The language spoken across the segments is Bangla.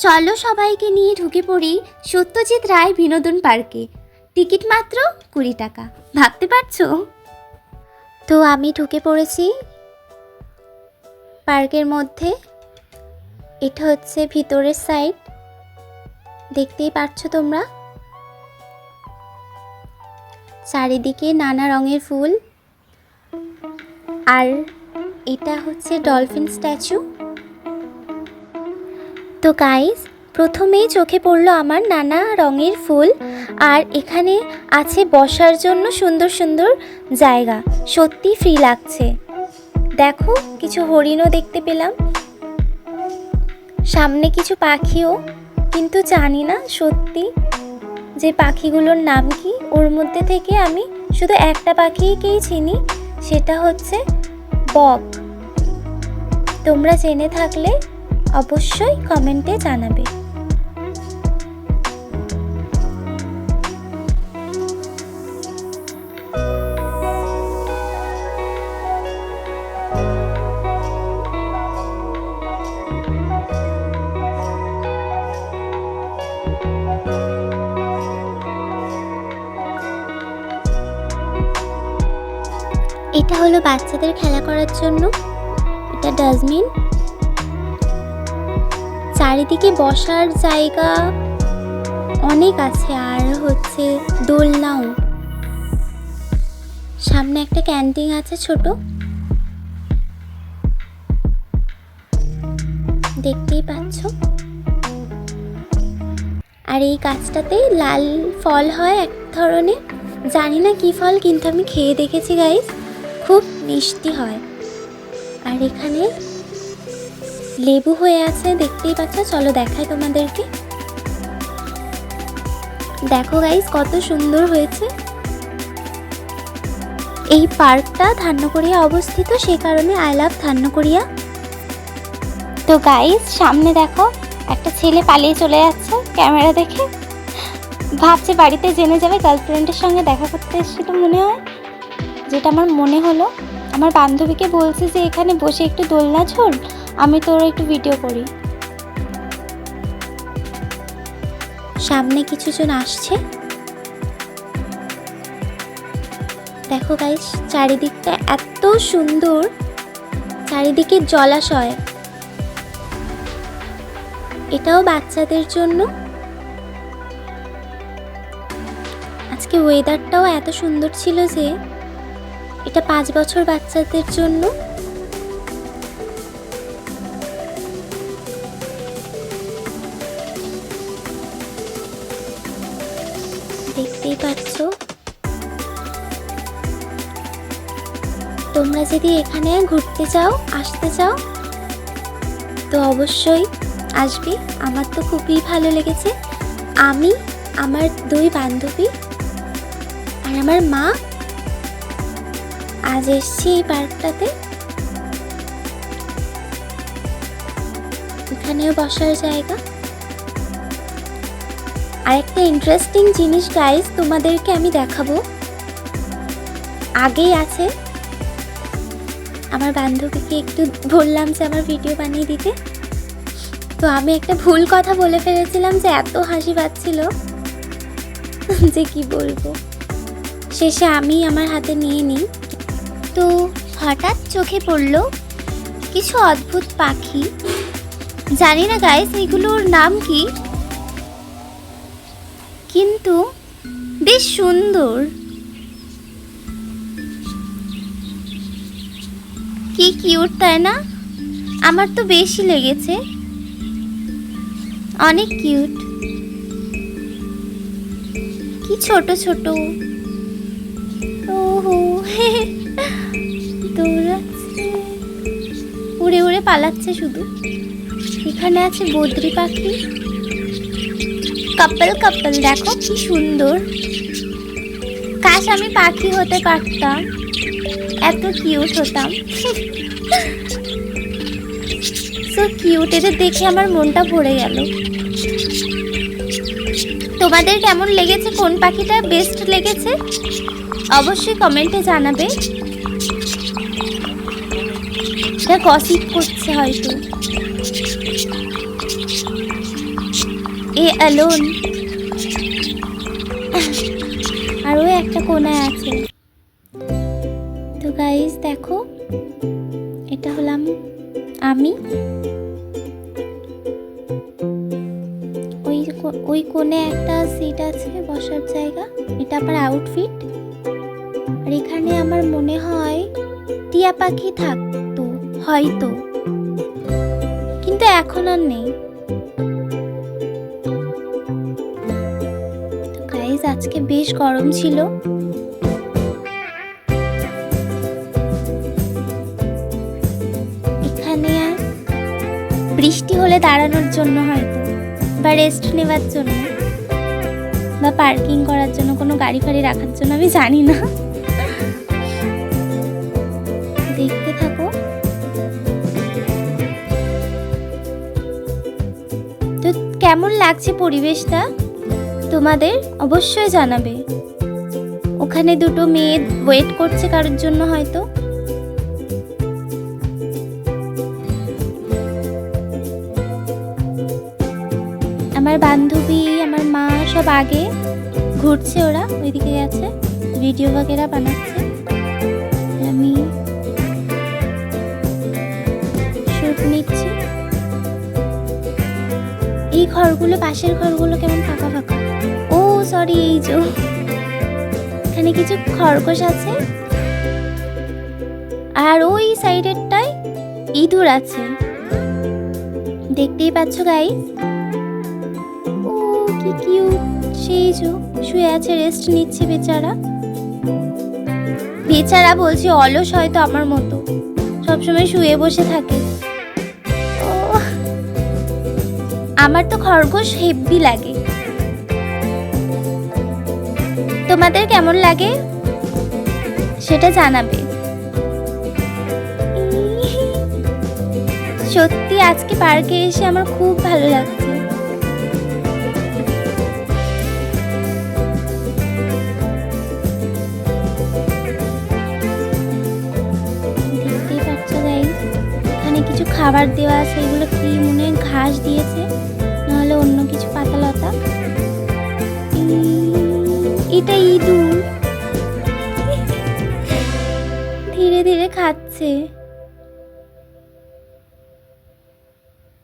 চলো সবাইকে নিয়ে ঢুকে পড়ি সত্যজিৎ রায় বিনোদন পার্কে। টিকিট মাত্র কুড়ি টাকা। ভাবতে পারছ? তো আমি ঢুকে পড়েছি পার্কের মধ্যে। এটা হচ্ছে ভিতরের সাইড। দেখতেই পাচ্ছ তোমরা? চারিদিকে নানা রঙের ফুল। আর এটা হচ্ছে ডলফিন স্ট্যাচু। তো গাইস প্রথমেই চোখে পড়ল আমার নানা রঙের ফুল, আর এখানে আছে বসার জন্য সুন্দর সুন্দর জায়গা। সত্যি ফ্রি লাগছে। দেখো, কিছু হরিণও দেখতে পেলাম। সামনে কিছু পাখিও, কিন্তু জানি না সত্যি যে পাখিগুলোর নাম কি। ওর মধ্যে থেকে আমি শুধু একটা পাখিকেই চিনি, সেটা হচ্ছে বক। তোমরা জেনে থাকলে অবশ্যই কমেন্টে জানাবে। এটা হলো বাচ্চাদের খেলা করার জন্য। এটা ডাস্টবিন। চারিদিকে বসার জায়গা অনেক আছে, আর হচ্ছে দোলনাও। সামনে একটা ক্যান্টিন আছে ছোট। দেখতেই পাচ্ছ। আর এই গাছটাতে লাল ফল হয় এক ধরনের। জানি না কি ফল, কিন্তু আমি খেয়ে দেখেছি গাইস খুব মিষ্টি হয়। আর এখানে লেবু হয়ে আছে, দেখতেই পাচ্ছ। চলো দেখাই তোমাদেরকে। দেখো গাইজ কত সুন্দর হয়েছে। এই পার্কটা ধান্যকড়িয়া অবস্থিত সেই কারণে আই লাভ ধান্যকড়িয়া তো গাইজ সামনে দেখো, একটা ছেলে পালিয়ে চলে যাচ্ছে ক্যামেরা দেখে। ভাবছে বাড়িতে জেনে যাবে গার্লফ্রেন্ডের সঙ্গে দেখা করতে এসেছিল মনে হয়। যেটা আমার মনে হলো, আমার বান্ধবীকে বলছে যে এখানে বসে একটু দোলনা ঝোল আমি তোর একটু ভিডিও করি। সামনে কিছু জন আসছে। দেখো গাইস চারিদিকটা এত সুন্দর। চারিদিকে জলাশয়। এটাও বাচ্চাদের জন্য। আজকে ওয়েদারটাও এত সুন্দর ছিল যে, এটা পাঁচ বছর বাচ্চাদের জন্য। যদি এখানে ঘুরতে চাও, আসতে চাও, তো অবশ্যই আসবে। আমার তো খুবই ভালো লেগেছে। আমি, আমার দুই বান্ধবী আর আমার মা আজ এসছি এই পার্কটাতে। এখানেও বসার জায়গা। আর একটা ইন্টারেস্টিং জিনিস গাইস তোমাদেরকে আমি দেখাবো। আগেই আছে আমার বান্ধবীকে একটু বললাম যে আমার ভিডিও বানিয়ে দিতে। তো আমি একটা ভুল কথা বলে ফেলেছিলাম যে এত হাসি পাচ্ছিল। যে কি বলব? শেষে আমি আমার হাতে নিয়ে নিই। তো হঠাৎ চোখে পড়ল কিছু অদ্ভুত পাখি। জানি না গাইস এগুলোর নাম কি? কিন্তু বেশ সুন্দর। কি কিউট তাই না? আমার তো বেশি লেগেছে। অনেক কিউট কি ছোট ছোট। ওহো, দৌড়াচ্ছে। উড়ে উড়ে পালাচ্ছে শুধু। এখানে আছে বদ্রি পাখি। কাপল কাপল, দেখো কি সুন্দর। কাশ আমি পাখি হতে পারতাম। এত কিউট হতাম। সো কিউট এদের দেখে আমার মনটা ভরে গেল। তোমাদের কেমন লেগেছে, কোন পাখিটা বেস্ট লেগেছে? অবশ্যই কমেন্টে জানাবে। এটা গসিপ করছে হয়তো। এ অ্যালোন আরও একটা কোনায় আছে। ওই কোণে একটা সিট আছে বসার জায়গা। এটা আমার আউটফিট আর এখানে আমার মনে হয় টিয়া পাখি থাকতো, হয়তো। কিন্তু এখন আর নেই। আজকে বেশ গরম ছিল। এখানে বৃষ্টি হলে দাঁড়ানোর জন্য হয়তো। বা রেস্ট নেওয়ার জন্য বা পার্কিং করার জন্য কোনো গাড়ি ফাড়ি রাখার জন্য আমি জানি না। দেখতে থাকো। তো কেমন লাগছে পরিবেশটা? তোমাদের অবশ্যই জানাবে। ওখানে দুটো মেয়ে ওয়েট করছে কারোর জন্য হয়তো। আমার বান্ধবী, আমার মা সব আগে ঘুরছে ওরা, ওইদিকে গেছে ভিডিও বাগেরা বানাচ্ছে। আমি শুট নিচ্ছি। এই ঘরগুলো, পাশের ঘরগুলো কেমন ফাঁকা ফাঁকা? ও সরি এই যে এখানে কিছু খরগোশ আছে। আর ওই সাইডেরটায় ইঁদুর আছে। দেখতেই পাচ্ছ গাইস কি কিউট সেই যে শুয়ে আছে রেস্ট নিচ্ছে বেচারা। বেচারা বলছি, অলস হয়তো আমার মতো। সবসময় শুয়ে বসে থাকে। আমার তো খরগোশ হেব্বি লাগে। তোমাদের কেমন লাগে? সেটা জানাবে। সত্যি আজকে পার্কে এসে আমার খুব ভালো লাগছে। খাবার দেওয়া আছে, এগুলো কি মনে ঘাস দিয়েছে? নাহলে অন্য কিছু পাতালতা? এটা ইঁদুর। ধীরে ধীরে খাচ্ছে।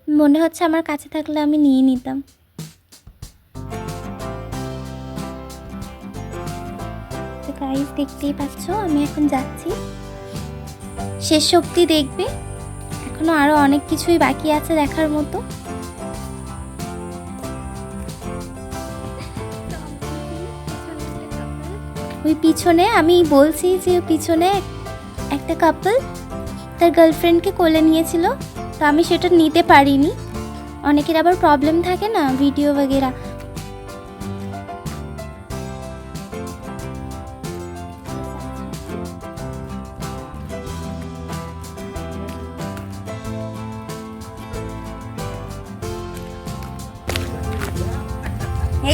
মনে হচ্ছে আমার কাছে থাকলে আমি নিয়ে নিতাম। দেখতেই পাচ্ছ, আমি এখন যাচ্ছি। শেষ শক্তি দেখবে। এখনও আরও অনেক কিছুই বাকি আছে দেখার মতো। ওই পিছনে আমি বলছি যে পিছনে একটা কাপল তার গার্লফ্রেন্ডকে কোলে নিয়েছিল, তো আমি সেটা নিতে পারিনি। অনেকের আবার প্রবলেম থাকে না ভিডিও বগেরা।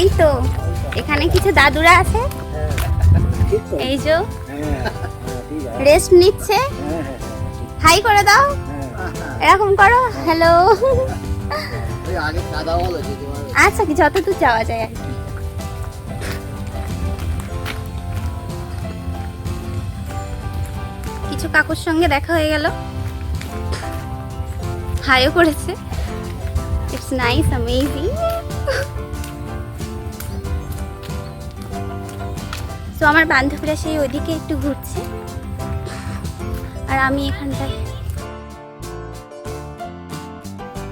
এই তো, এখানে কিছু দাদুরা আছে। এই যে রেস্ট নিচ্ছে। হাই করে দাও। এরকম করো হ্যালো। আচ্ছা কি যত দূর যাওয়া যায় আর কিছু কাকুর সঙ্গে দেখা হয়ে গেল। হাইও করেছে। ইটস নাইস অ্যামেজিং তো আমার বান্ধবীরা সেই ওইদিকে একটু ঘুরছে। আর আমি এখানটায়।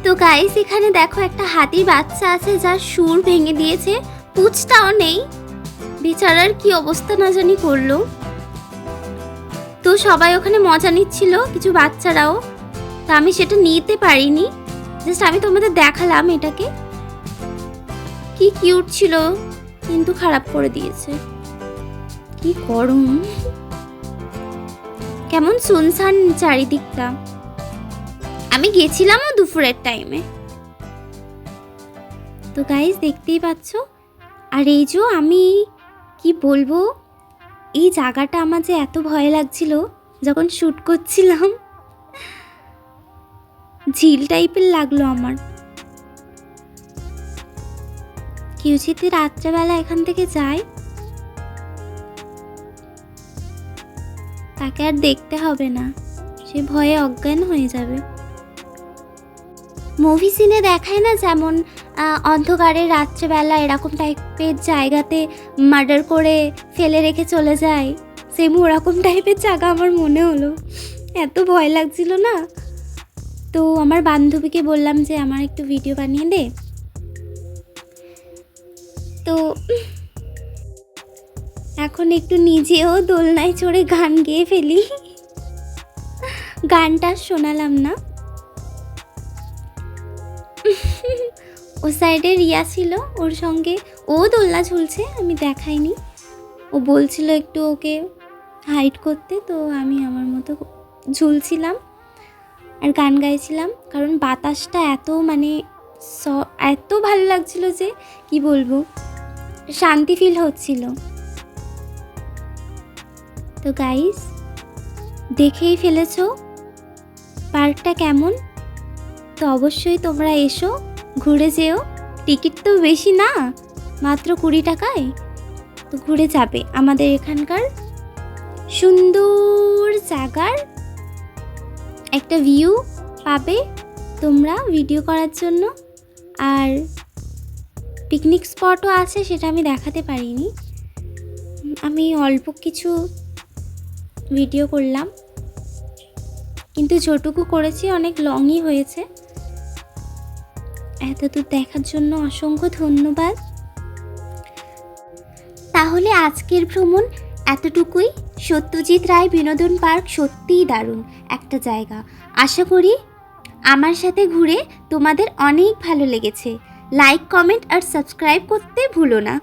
তো গাইস এখানে দেখো একটা হাতির বাচ্চা আছে, যার সুর ভেঙে দিয়েছে। পুচটাও নেই। বেচারার কি অবস্থা না জানি করল। তো সবাই ওখানে মজা নিচ্ছিল, কিছু বাচ্চারাও। তা আমি সেটা নিতে পারিনি। জাস্ট আমি তোমাদের দেখালাম এটাকে। কি কিউট ছিল, কিন্তু খারাপ করে দিয়েছে। কি গরম কেমন সুনসান চারিদিকটা? আমি গেছিলামও দুপুরের টাইমে তো গাইজ দেখতেই পাচ্ছ? আর এই যে আমি, কি বলব? এই জায়গাটা আমার যে এত ভয় লাগছিল যখন শ্যুট করছিলাম। ঝিল টাইপের লাগল আমার। কেউ যদি রাত্রেবেলা এখান থেকে যায়? তাকে আর দেখতে হবে না। সে ভয়ে অজ্ঞান হয়ে যাবে। মুভি সিনে দেখায় না যেমন অন্ধকারে রাত্রেবেলা এরকম টাইপের জায়গাতে মার্ডার করে ফেলে রেখে চলে যায়। সেম ওরকম টাইপের জায়গা আমার মনে হলো। এত ভয় লাগছিল না? তো আমার বান্ধবীকে বললাম যে, আমার একটু ভিডিও বানিয়ে দে। তো এখন একটু নিজেও দোলনায় চড়ে গান গেয়ে ফেলি। গানটা শোনালাম না। ও সাইডে রিয়া ছিল, ওর সঙ্গে ও দোলনা ঝুলছে, আমি দেখাইনি। ও বলছিল একটু ওকে হাইট করতে, তো আমি আমার মতো ঝুলছিলাম আর গান গাইছিলাম। কারণ বাতাসটা এত মানে স- এত ভালো লাগছিল যে, কি বলব? শান্তি ফিল হচ্ছিল। তো গাইস দেখেই ফেলেছো? পার্কটা কেমন? তো অবশ্যই তোমরা এসো, ঘুরে যেও। টিকিট তো বেশি না, মাত্র কুড়ি টাকায়। তো ঘুরে যাবে আমাদের এখানকার সুন্দর জায়গার একটা ভিউ পাবে তোমরা ভিডিও করার জন্য। আর পিকনিক স্পটও আছে, সেটা আমি দেখাতে পারিনি। আমি অল্প কিছু ভিডিও করলাম। কিন্তু যেটুকু করেছি অনেক লংই হয়েছে। এতদূর দেখার জন্য অসংখ্য ধন্যবাদ। তাহলে আজকের ভ্রমণ এতটুকুই। সত্যজিৎ রায় বিনোদন পার্ক সত্যিই দারুণ একটা জায়গা। আশা করি আমার সাথে ঘুরে তোমাদের অনেক ভালো লেগেছে। লাইক কমেন্ট আর সাবস্ক্রাইব করতে ভুলো না।